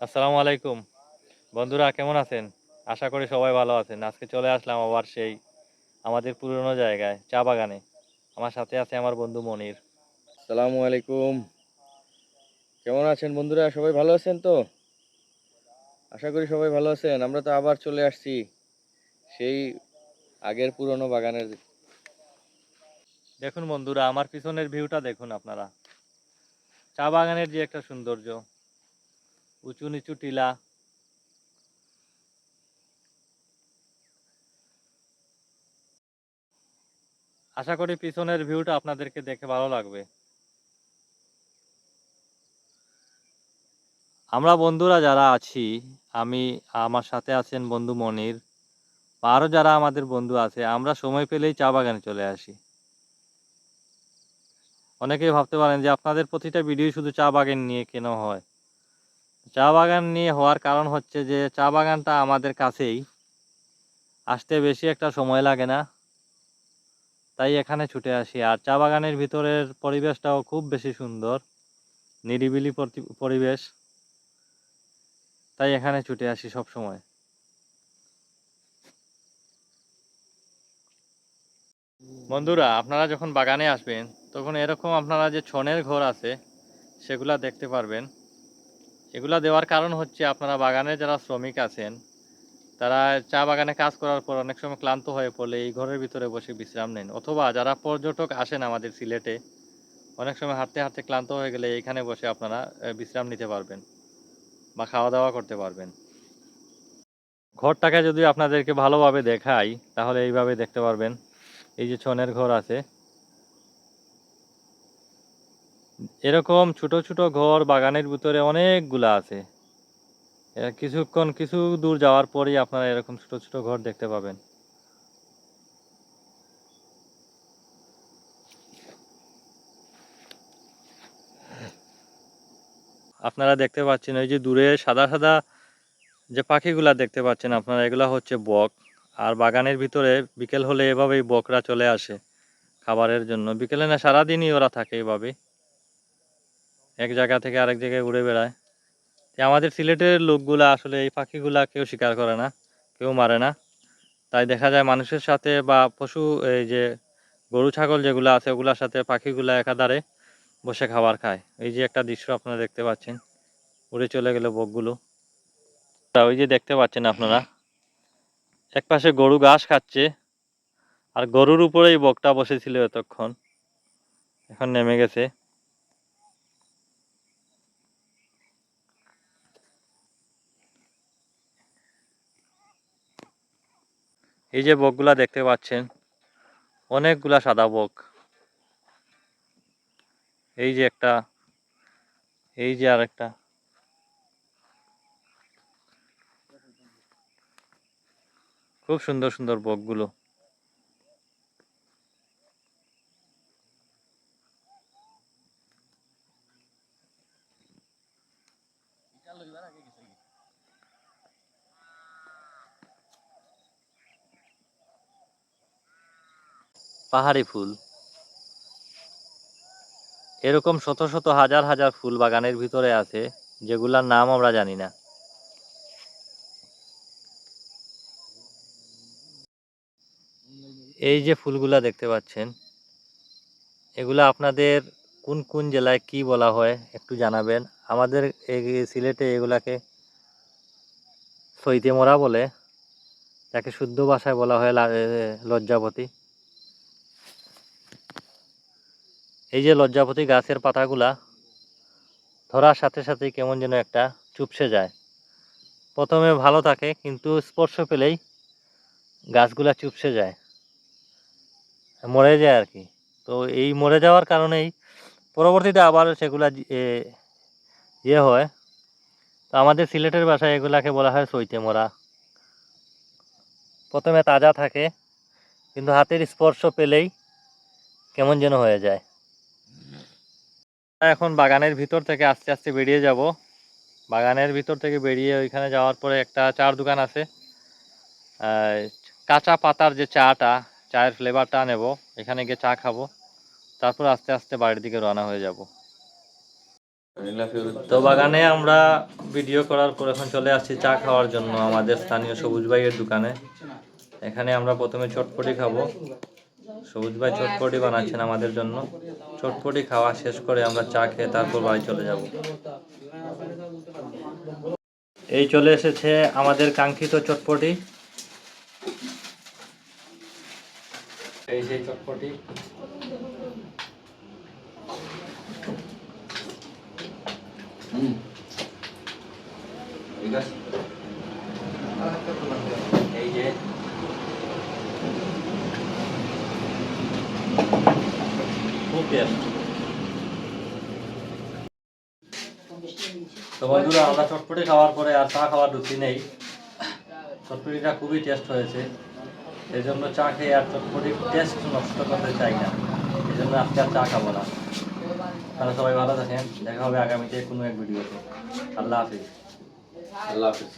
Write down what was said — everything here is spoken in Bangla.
আসসালামু আলাইকুম। বন্ধুরা কেমন আছেন? আশা করি সবাই ভালো আছেন। আজকে চলে আসলাম আবার সেই আমাদের পুরনো জায়গায় চা বাগানে। আমার সাথে আছে আমার বন্ধু মনির। আসসালামু আলাইকুম। কেমন আছেন বন্ধুরা? সবাই ভালো আছেন তো? আশা করি সবাই ভালো আছেন। আমরা তো আবার চলে আসছি সেই আগের পুরনো বাগানের দেখুন বন্ধুরা আমার পিছনের ভিউটা দেখুন আপনারা। চা বাগানের যে একটা সৌন্দর্য উঁচু নিচু টিলা। আশা করি পিছনের ভিউটা আপনাদেরকে দেখে ভালো লাগবে। আমরা বন্ধুরা যারা আছি, আমি, আমার সাথে আছেন বন্ধু মনির আরও যারা আমাদের বন্ধু আছে, আমরা সময় পেলেই চা বাগানে চলে আসি। অনেকেই ভাবতে পারেন যে আপনাদের প্রতিটা ভিডিও শুধু চা বাগান নিয়ে কেন হয়? চা বাগান নিয়ে হওয়ার কারণ হচ্ছে যে, চা বাগানটা আমাদের কাছেই। আসতে বেশি একটা সময় লাগে না। তাই এখানে ছুটে আসি। আর চা বাগানের ভিতরের পরিবেশটাও খুব বেশি সুন্দর। নিরিবিলি পরিবেশ। তাই এখানে ছুটে আসি সব সময়। বন্ধুরা, আপনারা যখন বাগানে আসবেন, তখন এরকম আপনারা যে ছনের ঘর আছে, সেগুলা দেখতে পারবেন। এগুলা দেওয়ার কারণ হচ্ছে আপনারা বাগানে যারা শ্রমিক আছেন, তারা চা বাগানে কাজ করার পর অনেক সময় ক্লান্ত হয়ে পড়লে এই ঘরের ভিতরে বসে বিশ্রাম নেন। অথবা যারা পর্যটক আসেন আমাদের সিলেটে, অনেক সময় হাঁটতে হাঁটতে ক্লান্ত হয়ে গেলে এখানে বসে আপনারা বিশ্রাম নিতে পারবেন বা খাওয়া দাওয়া করতে পারবেন। ঘরটাকে যদি আপনাদেরকে ভালোভাবে দেখাই, তাহলে এইভাবে দেখতে পারবেন। এই যে ছনের ঘর আছে এরকম ছোট ছোট ঘর বাগানের ভিতরে অনেকগুলা আছে। কিছুক্ষণ কিছু দূর যাওয়ার পরেই আপনারা এরকম ছোট ছোট ঘর দেখতে পাবেন। আপনারা দেখতে পাচ্ছেন ওই যে দূরে সাদা সাদা যে পাখিগুলা দেখতে পাচ্ছেন আপনারা, এগুলা হচ্ছে বক। আর বাগানের ভিতরে বিকেল হলে এভাবেই বকরা চলে আসে খাবারের জন্য। বিকেলে না সারাদিনই ওরা থাকে এভাবে। এক জায়গা থেকে আরেক জায়গায় উড়ে বেড়ায়। আমাদের সিলেটের লোকগুলা আসলে এই পাখিগুলা কেউ শিকার করে না, কেউ মারে না। তাই দেখা যায় মানুষের সাথে বা পশু, এই যে গরু, ছাগল যেগুলো আছে, ওগুলোর সাথে পাখিগুলো একাধারে বসে খাবার খায়। এই যে একটা দৃশ্য আপনারা দেখতে পাচ্ছেন, উড়ে চলে গেল বকগুলো। তা ওই যে দেখতে পাচ্ছেন আপনারা এক পাশে গরু ঘাস খাচ্ছে, আর গরুর উপরেই বকটা বসেছিল এতক্ষণ। এখন নেমে গেছে। এই যে বকগুলা দেখতে পাচ্ছেন, অনেকগুলা সাদা বক। এই যে একটা, এই যে আর একটা খুব সুন্দর সুন্দর বকগুলো। পাহাড়ি ফুল। এরকম শত শত হাজার হাজার ফুল বাগানের ভিতরে আছে, যেগুলার নাম আমরা জানি না। এই যে ফুলগুলা দেখতে পাচ্ছেন, এগুলা আপনাদের কোন কোন জেলায় কি বলা হয় একটু জানাবেন। আমাদের এই সিলেটে এগুলাকে সইতে মোরা বলে, যাকে শুদ্ধ ভাষায় বলা হয় লা- এ, লজ্জাপতি এই যে লজ্জাপতি গাছের পাতাগুলা, ধরার সাথে সাথে কেমন যেন একটা চুপসে যায়। প্রথমে ভালো থাকে, কিন্তু স্পর্শ পেলেই গাছগুলা চুপসে যায়। মরে যায় আর কি। তো এই মরে যাওয়ার কারণেই পরবর্তীতে আবার সেগুলা ইয়ে হয়। তো আমাদের সিলেটের ভাষায় এগুলাকে বলা হয় সইতে মরা। প্রথমে তাজা থাকে, কিন্তু হাতের স্পর্শ পেলেই কেমন যেন হয়ে যায়। এখন বাগানের ভিতর থেকে আস্তে আস্তে বেরিয়ে যাব। বাগানের ভিতর থেকে বেরিয়ে ওইখানে যাওয়ার পরে একটা চার দোকান আছে। কাঁচা পাতার যে চাটা, চায়ের ফ্লেভারটা নেব। এখানে গিয়ে চা খাব। তারপর আস্তে আস্তে বাড়ির দিকে রওনা হয়ে যাব। তো বাগানে আমরা ভিডিও করার পর এখন চলে আসছি চা খাওয়ার জন্য আমাদের স্থানীয় সবুজ ভাইয়ের দোকানে। এখানে আমরা প্রথমে চটপটি খাব। সবুজ ভাই চটপটি বানাচ্ছেন আমাদের জন্য। চটপটি খাওয়া শেষ করে আমরা চা খেয়ে তারপর বাড়ি চলে যাব। এই চলে এসেছে আমাদের কাঙ্ক্ষিত চটপটি। এই সেই চটপটি। ঠিক আছে এই যে খুব টেস্ট তো বন্ধুরা, আমরা চটপটি খাওয়ার পরে আর চা খাওয়ার রুচি নেই। চটপটিটা খুবই টেস্ট হয়েছে। এই জন্য চা খেয়ে আর চটপটির টেস্ট নষ্ট করতে চাই না। এই জন্য আজকে আর চা খাব না। তাহলে সবাই ভালো থাকেন। দেখা হবে আগামীতে কোনো এক ভিডিওতে। আল্লাহ হাফিজ। আল্লাহ হাফিজ।